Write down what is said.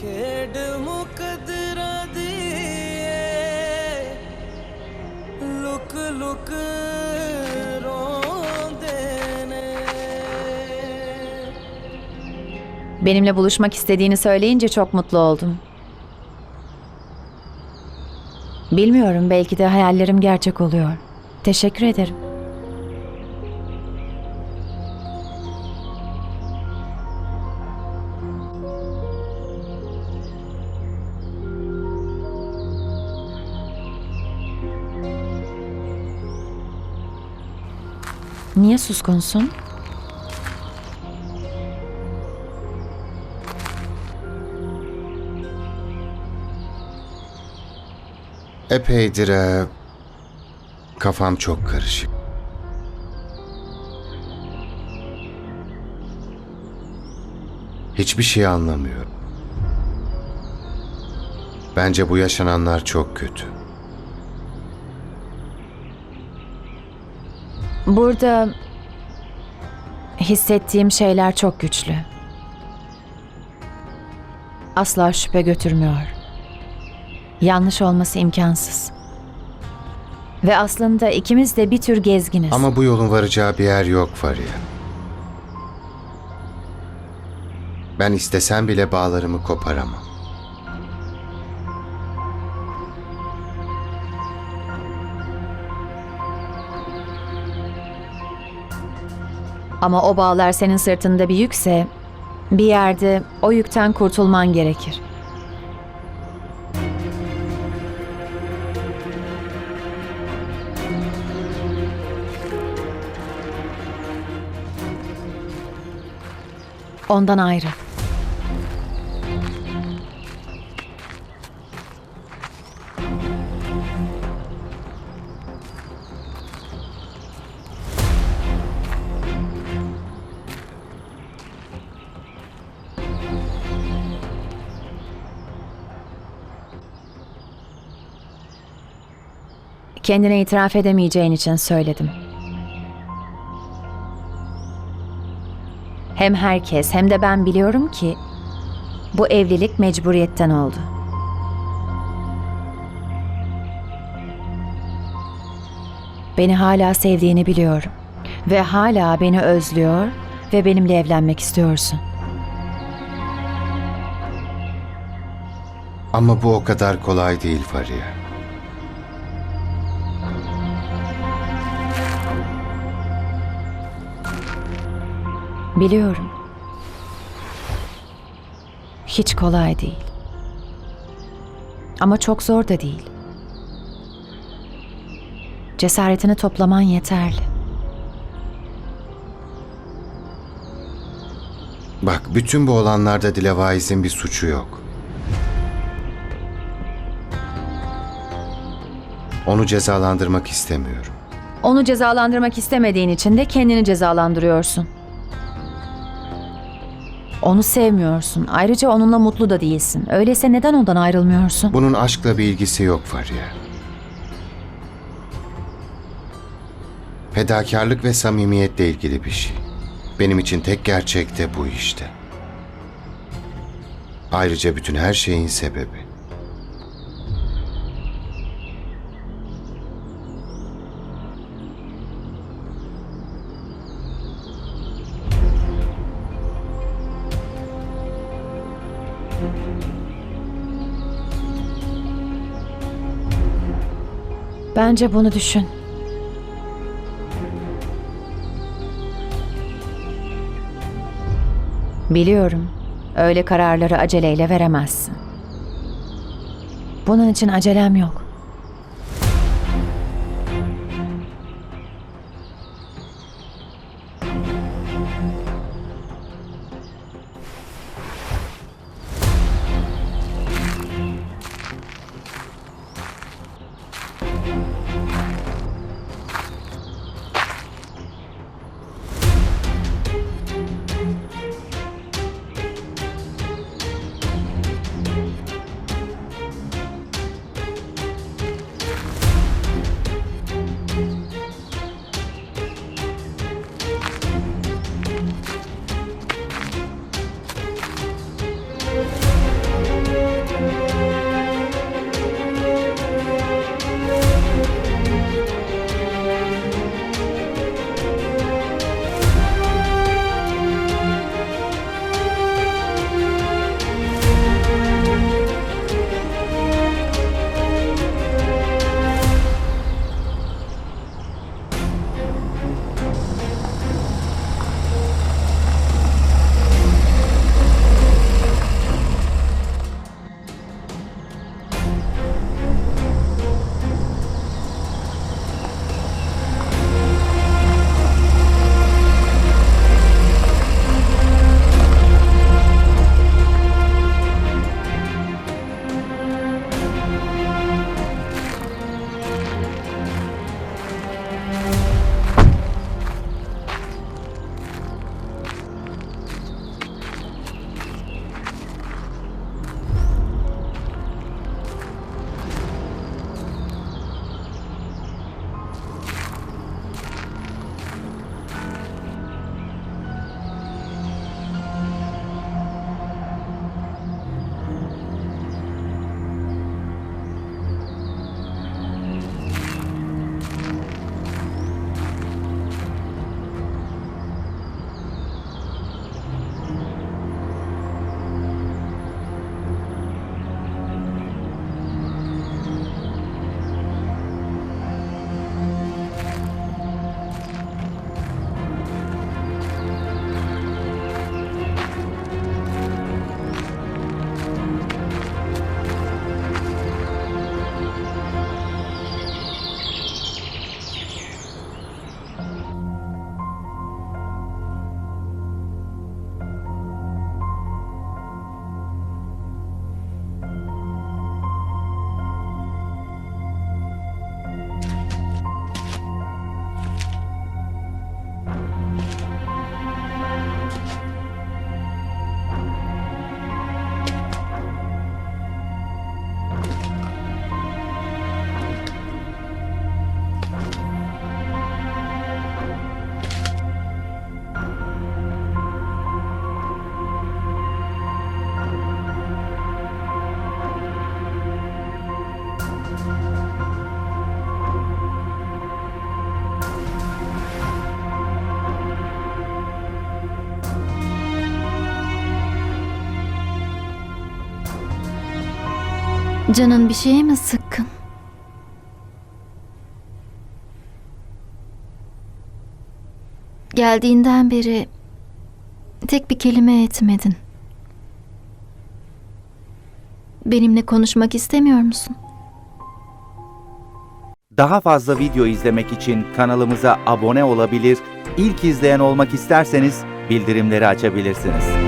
ਖੇਡ ਮੁਕਦਰਾਂ ਦੀ ਏ ਲੁਕ ਲੁਕ ਰੋਂਦੇ ਨੇ Benimle buluşmak istediğini söyleyince çok mutlu oldum. Bilmiyorum belki de hayallerim gerçek oluyor. Teşekkür ederim. Niye suskunsun? Epeydir e, kafam çok karışık. Hiçbir şey anlamıyorum. Bence bu yaşananlar çok kötü. Burada hissettiğim şeyler çok güçlü. Asla şüphe götürmüyor. Yanlış olması imkansız. Ve aslında ikimiz de bir tür gezginiz. Ama bu yolun varacağı bir yer yok Fariye. Ben istesem bile bağlarımı koparamam. Ama o bağlar senin sırtında bir yükse bir yerde o yükten kurtulman gerekir. Ondan ayrı. Kendine itiraf edemeyeceğin için söyledim. Hem herkes hem de ben biliyorum ki bu evlilik mecburiyetten oldu. Beni hala sevdiğini biliyorum ve hala beni özlüyor ve benimle evlenmek istiyorsun. Ama bu o kadar kolay değil Fariye. Biliyorum. Hiç kolay değil. Ama çok zor da değil. Cesaretini toplaman yeterli. Bak bütün bu olanlarda Dilevaiz'in bir suçu yok. Onu cezalandırmak istemiyorum. Onu cezalandırmak istemediğin için de kendini cezalandırıyorsun. Onu sevmiyorsun. Ayrıca onunla mutlu da değilsin. Öyleyse neden ondan ayrılmıyorsun? Bunun aşkla bir ilgisi yok Fariye. Fedakarlık ve samimiyetle ilgili bir şey. Benim için tek gerçek de bu işte. Ayrıca bütün her şeyin sebebi. Bence bunu düşün. Biliyorum. Öyle kararları aceleyle veremezsin. Bunun için acelem yok. Canın bir şeye mi sıkkın? Geldiğinden beri tek bir kelime etmedin. Benimle konuşmak istemiyor musun? Daha fazla video izlemek için kanalımıza abone olabilir, ilk izleyen olmak isterseniz bildirimleri açabilirsiniz.